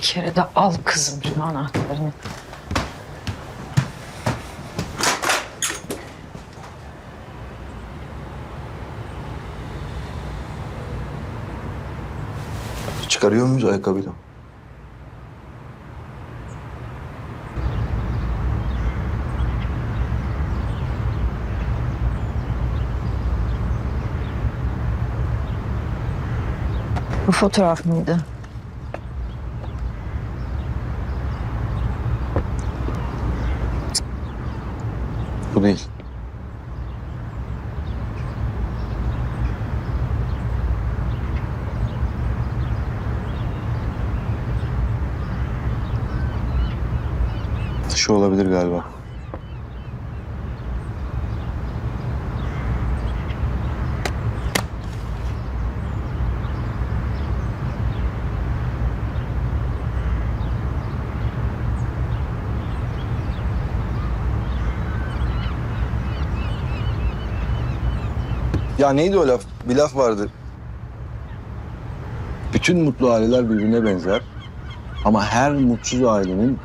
Bir kere de al kızım şu anahtarını. Çıkarıyor muyuz ayakkabıyla? Bu fotoğraf mıydı? Bu değil. Şu olabilir galiba. Ya neydi o laf? Bir laf vardı. Bütün mutlu aileler birbirine benzer. Ama her mutsuz ailenin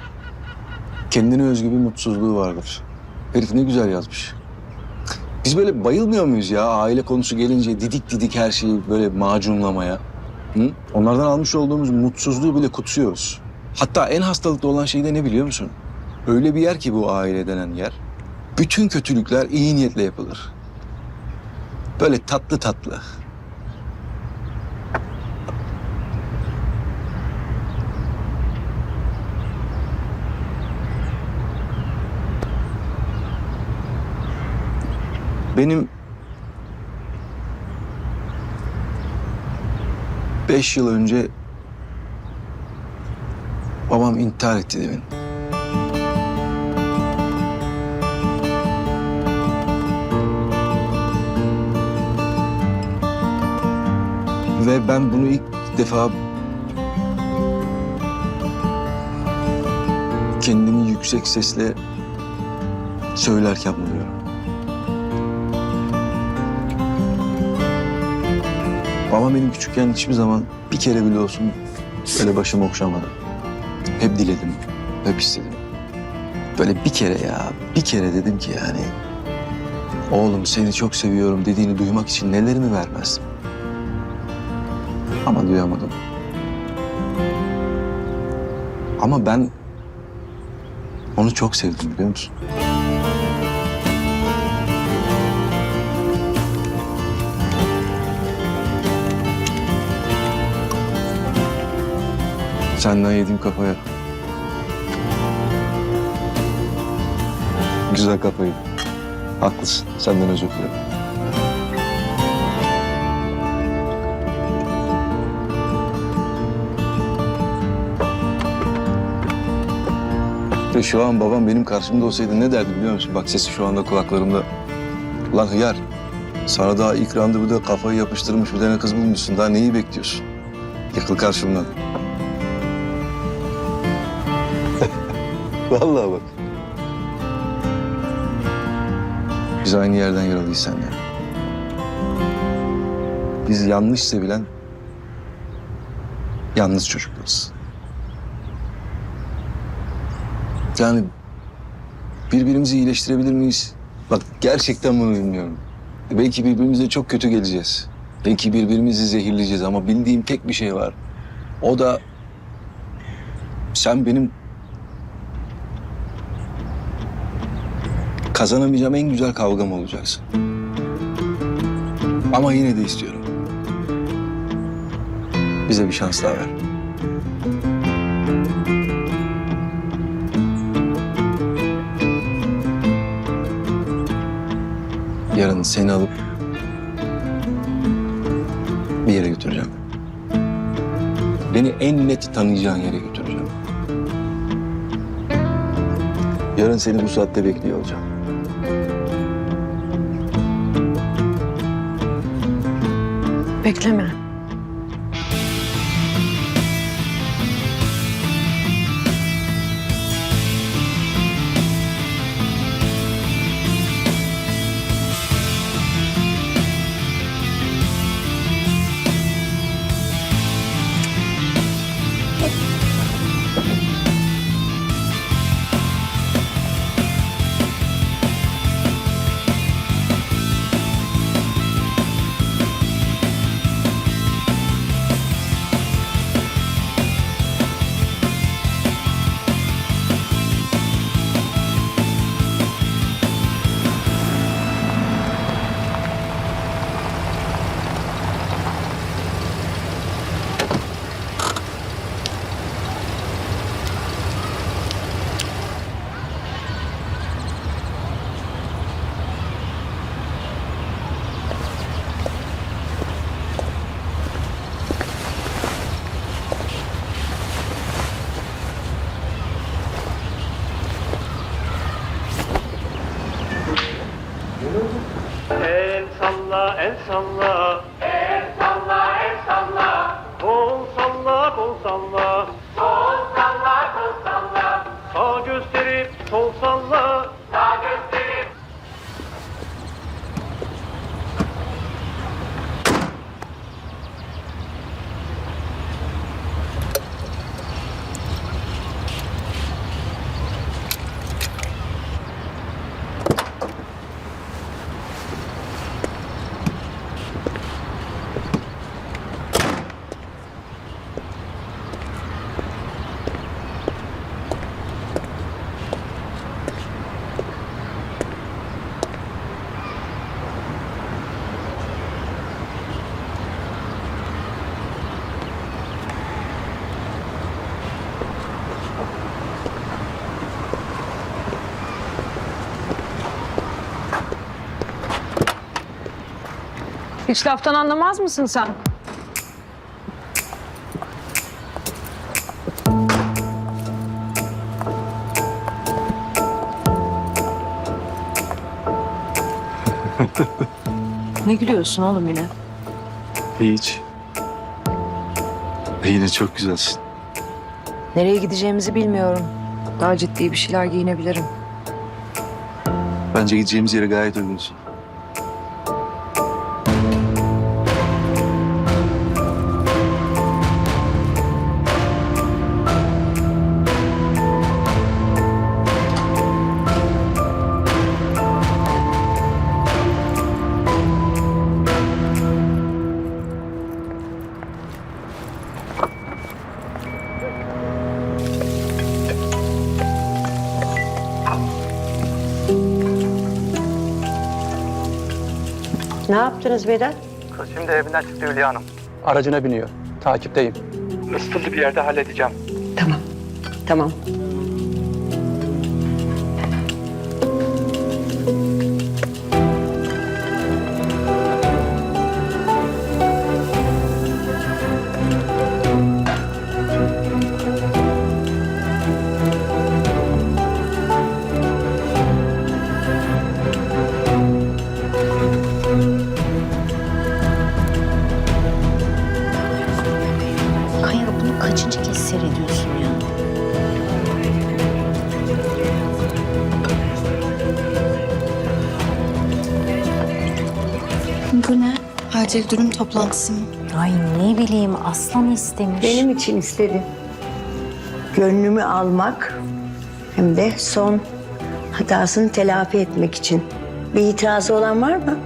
kendine özgü bir mutsuzluğu vardır. Herif ne güzel yazmış. Biz böyle bayılmıyor muyuz ya aile konusu gelince didik didik her şeyi böyle macunlamaya? Hı? Onlardan almış olduğumuz mutsuzluğu bile kutsuyoruz. Hatta en hastalıklı olan şey de ne biliyor musun? Öyle bir yer ki bu aile denen yer. Bütün kötülükler iyi niyetle yapılır. Böyle tatlı tatlı. Benim beş yıl önce babam intihar etti demin. Ve ben bunu ilk defa kendimi yüksek sesle söylerken buluyorum. Babam benim küçükken hiçbir zaman bir kere bile olsun böyle başımı okşamadı. Hep diledim, hep istedim. Böyle bir kere ya, bir kere dedim ki yani... Oğlum seni çok seviyorum dediğini duymak için nelerimi vermezdim. Ama duyamadım. Ama ben onu çok sevdim biliyor musun? Senden yediğim kafaya. Güzel kafayı. Haklısın. Senden özür dilerim. Ve şu an babam benim karşımda olsaydı ne derdi biliyor musun? Bak sesi şu anda kulaklarımda. Lan hıyar. Sana daha ilk randevuda kafayı yapıştırmış bir tane kız bulmuşsun. Daha neyi bekliyorsun? Yıkıl karşımdan. Vallahi bak. Biz aynı yerden yaralıyız seninle. Biz yanlış sevilen yalnız çocuklarız. Yani birbirimizi iyileştirebilir miyiz? Bak gerçekten bunu bilmiyorum. Belki birbirimize çok kötü geleceğiz. Belki birbirimizi zehirleyeceğiz ama bildiğim tek bir şey var. O da sen benim kazanamayacağım en güzel kavgam olacaksın. Ama yine de istiyorum. Bize bir şans daha ver. Yarın seni alıp bir yere götüreceğim. Beni en net tanıyacağın yere götüreceğim. Yarın seni bu saatte bekliyor olacağım. Bekleme. Hiç laftan anlamaz mısın sen? ne gülüyorsun oğlum yine? Hiç. E yine çok güzelsin. Nereye gideceğimizi bilmiyorum. Daha ciddi bir şeyler giyinebilirim. Bence gideceğimiz yere gayet uygunsun. Yaptınız Vedat? Kız şimdi evinden çıktı Hülya Hanım. Aracına biniyor. Takipteyim. Isıtıldı bir yerde halledeceğim. Tamam. Tamam. Acil durum toplantısı mı? Ay ne bileyim aslan istemiş. Benim için istedi. Gönlümü almak hem de son hatasını telafi etmek için. Bir itirazı olan var mı?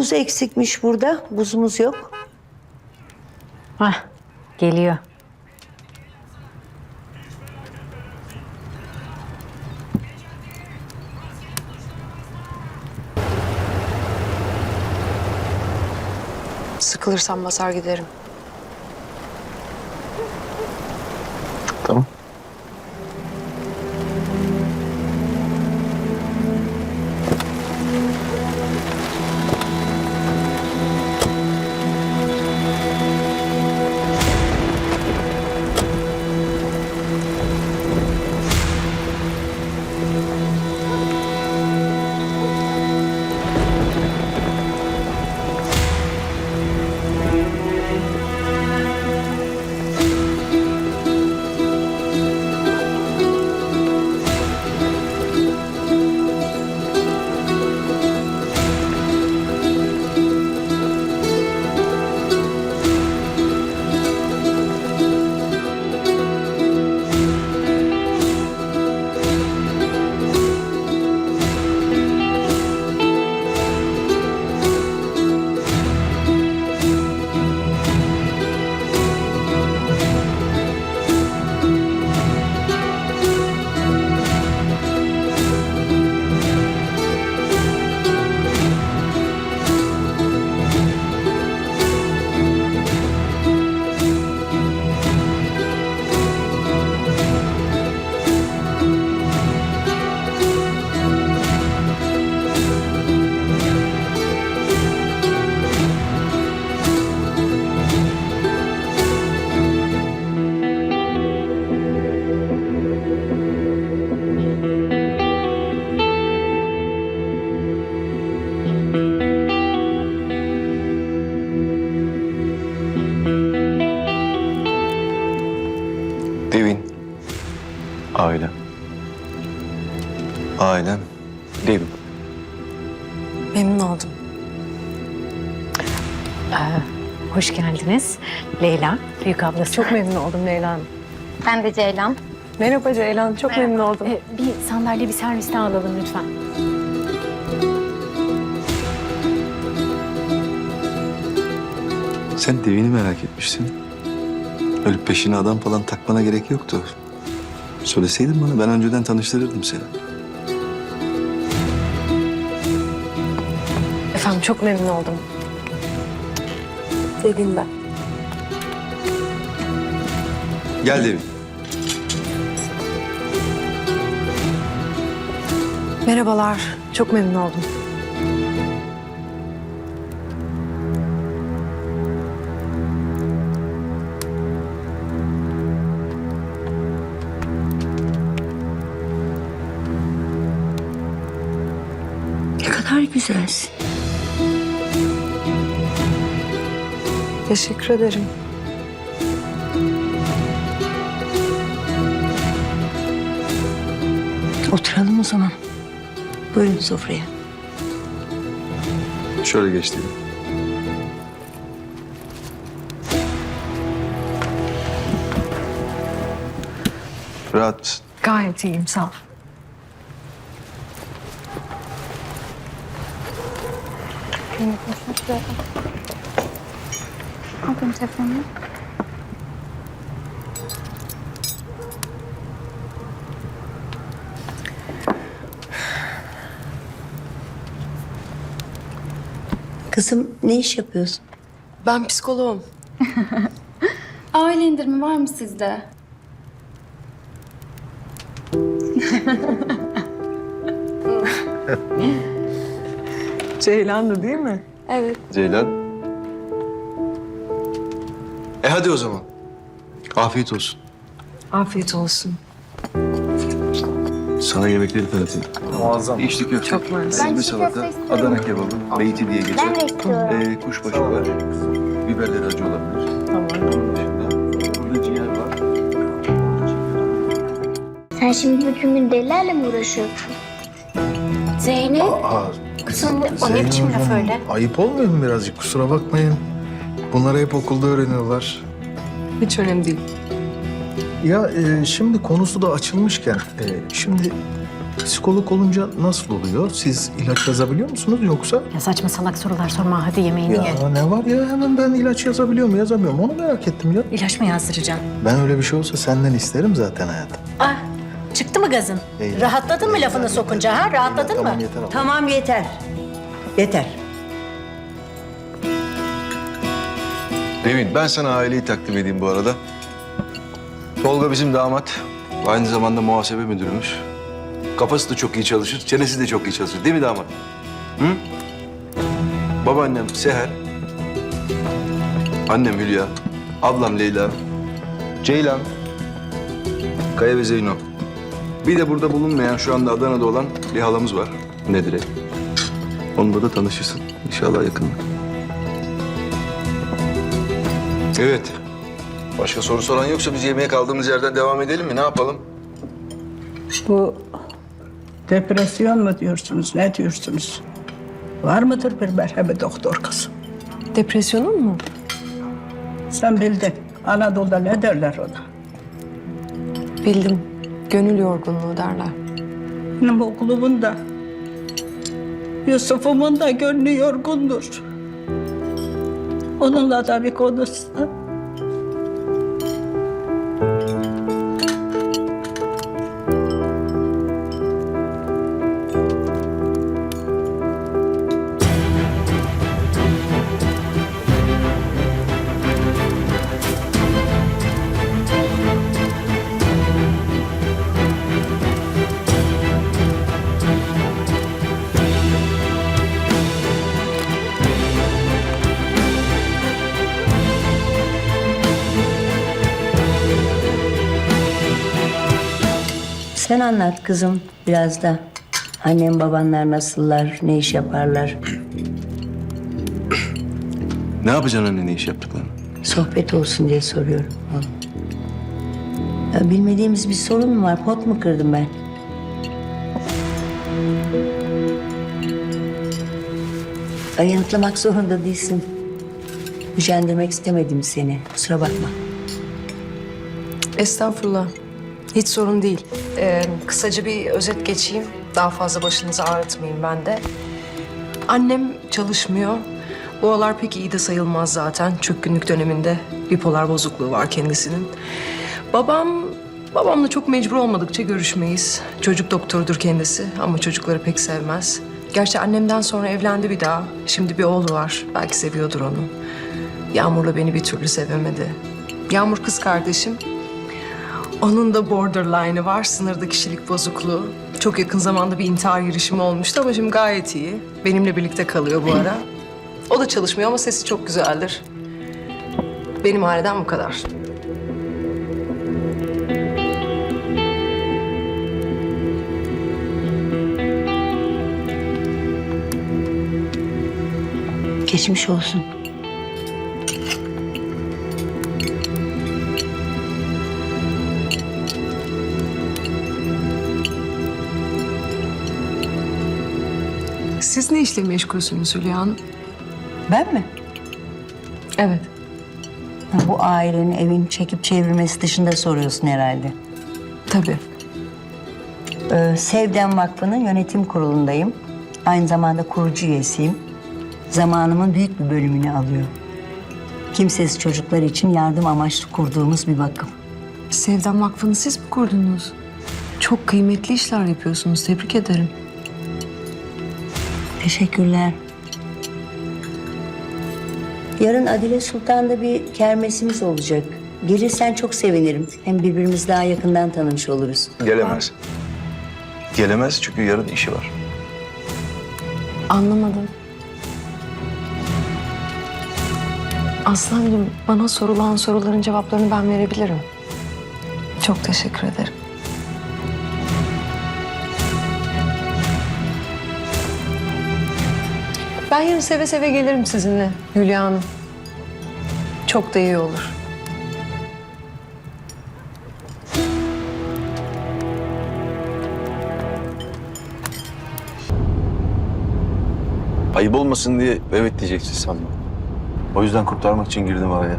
Buz eksikmiş burada. Buzumuz yok. Hah, geliyor. Sıkılırsam basar giderim. Büyük ablası. Çok memnun oldum Leyla. Ben de Ceylan. Merhaba Ceylan, çok memnun oldum. Ee, bir sandalye, bir servis daha alalım lütfen. Sen Devin'i merak etmiştin. Öyle peşine adam falan takmana gerek yoktu. Söyleseydin bana ben önceden tanıştırırdım seni. Efendim çok memnun oldum. Devin ben. Gel Devin. Merhabalar, çok memnun oldum. Ne kadar güzelsin. Teşekkür ederim. O zaman. Buyurun sofraya. Şöyle geç Devin. Rahat mısın? Gayet iyiyim, sağ ol. Benim telefonumu. Kızım ne iş yapıyorsun? Ben psikoloğum. Aile indirimi var mı sizde? Ceylan'dı değil mi? Evet. Ceylan. E hadi o zaman. Afiyet olsun. Afiyet olsun. Sana yemekleri tanıtayım. Muazzam. İçli köfte. Çok mersi. Ezme salata, Adana kebabı, beyti diye geçer. Ben bekliyorum. Ee, kuşbaşı var. Biberleri acı olabilir. Tamam. Onun dışında burada ciğer var. Sen şimdi bütün gün delilerle mi uğraşıyorsun? Zeynep, Aa, de o ne biçim laf öyle? ayıp olmuyor mu birazcık? Kusura bakmayın. Bunları hep okulda öğreniyorlar. Hiç önemli değil. Ya e, şimdi konusu da açılmışken, e, şimdi psikolog olunca nasıl oluyor? Siz ilaç yazabiliyor musunuz yoksa? Ya saçma salak sorular sorma, hadi yemeğini ye. Ya ne var ya hemen ben ilaç yazabiliyor mu yazamıyor mu onu merak ettim ya. İlaç mı yazdıracaksın? Ben öyle bir şey olsa senden isterim zaten hayatım. Ah, çıktı mı gazın? İyi. Rahatladın mı lafını iyi, sokunca ha? Rahatladın Tamam, mı? yeter abla. Tamam yeter. Yeter. Devin ben sana aileyi takdim edeyim bu arada. Tolga bizim damat. Aynı zamanda muhasebe müdürümüz. Kafası da çok iyi çalışır, çenesi de çok iyi çalışır. Değil mi damat? Hı? Babaannem Seher. Annem Hülya. Ablam Leyla. Ceylan. Kaya ve Zeyno. Bir de burada bulunmayan, şu anda Adana'da olan bir halamız var. Nedire. Onunla da tanışırsın. İnşallah yakında. Evet. Başka soru soran yoksa biz yemeğe kaldığımız yerden devam edelim mi? Ne yapalım? Bu depresyon mu diyorsunuz, ne diyorsunuz? Var mıdır bir merhemi doktor kızım? Depresyonun mu? Sen bildin. Anadolu'da ne derler ona? Bildim. Gönül yorgunluğu derler. Benim oğlumun da, Yusuf'umun da gönlü yorgundur. Onunla da bir konuşsa. Sen anlat kızım biraz da. Annem babanlar nasıllar, ne iş yaparlar? Ne yapacaksın anne ne iş yaptıklarını? Sohbet olsun diye soruyorum. oğlum. Ya Bilmediğimiz bir sorun mu var? Pot mu kırdım ben? Ay, Yanıtlamak zorunda değilsin. Gücendirmek istemedim seni. Kusura bakma. Estağfurullah. Hiç sorun değil. Ee, kısaca bir özet geçeyim. Daha fazla başınızı ağrıtmayayım ben de. Annem çalışmıyor. Bu aralar pek iyi de sayılmaz zaten. Çökkünlük döneminde bipolar bozukluğu var kendisinin. Babam, babamla çok mecbur olmadıkça görüşmeyiz. Çocuk doktorudur kendisi ama çocukları pek sevmez. Gerçi annemden sonra evlendi bir daha. Şimdi bir oğlu var. Belki seviyordur onu. Yağmur'la beni bir türlü sevemedi. Yağmur kız kardeşim. Onun da borderline'ı var, sınırda kişilik bozukluğu. Çok yakın zamanda bir intihar girişimi olmuştu ama şimdi gayet iyi. Benimle birlikte kalıyor bu ara. O da çalışmıyor ama sesi çok güzeldir. Benim aileden bu kadar. Geçmiş olsun. Ne işle meşgulsünüz Hülya Hanım? Ben mi? Evet. Ha, Bu ailenin evin çekip çevirmesi dışında soruyorsun herhalde. Tabii. Ee, Sevden Vakfı'nın yönetim kurulundayım. Aynı zamanda kurucu üyesiyim. Zamanımın büyük bir bölümünü alıyor. Kimsesiz çocuklar için yardım amaçlı kurduğumuz bir vakıf. Sevdan Vakfı'nı siz mi kurdunuz? Çok kıymetli işler yapıyorsunuz. Tebrik ederim. Teşekkürler. Yarın Adile Sultan'da bir kermesimiz olacak. Gelirsen çok sevinirim. Hem birbirimizi daha yakından tanımış oluruz. Gelemez. Gelemez çünkü yarın işi var. Anlamadım. Aslancığım bana sorulan soruların cevaplarını ben verebilirim. Çok teşekkür ederim. Ben yarın seve seve gelirim sizinle Hülya Hanım. Çok da iyi olur. Ayıp olmasın diye evet diyeceksin sandım. O yüzden kurtarmak için girdim araya.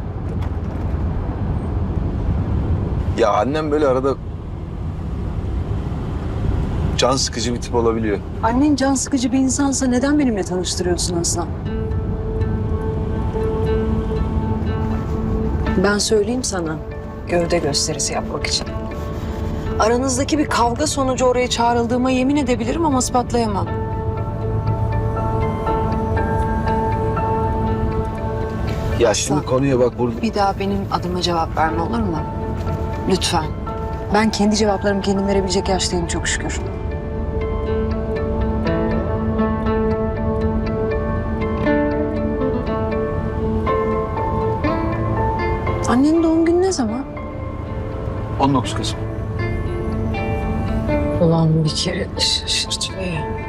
Ya annem böyle arada can sıkıcı bir tip olabiliyor. Annen can sıkıcı bir insansa neden benimle tanıştırıyorsun Aslan? Ben söyleyeyim sana. Gövde gösterisi yapmak için. Aranızdaki bir kavga sonucu oraya çağrıldığıma yemin edebilirim ama ispatlayamam. Ya şimdi konuya bak burada. Bir daha benim adıma cevap verme olur mu? Lütfen. Ben kendi cevaplarımı kendim verebilecek yaştayım çok şükür. Ne zaman? 19 Kasım. Ulan bir kere şaşırt be.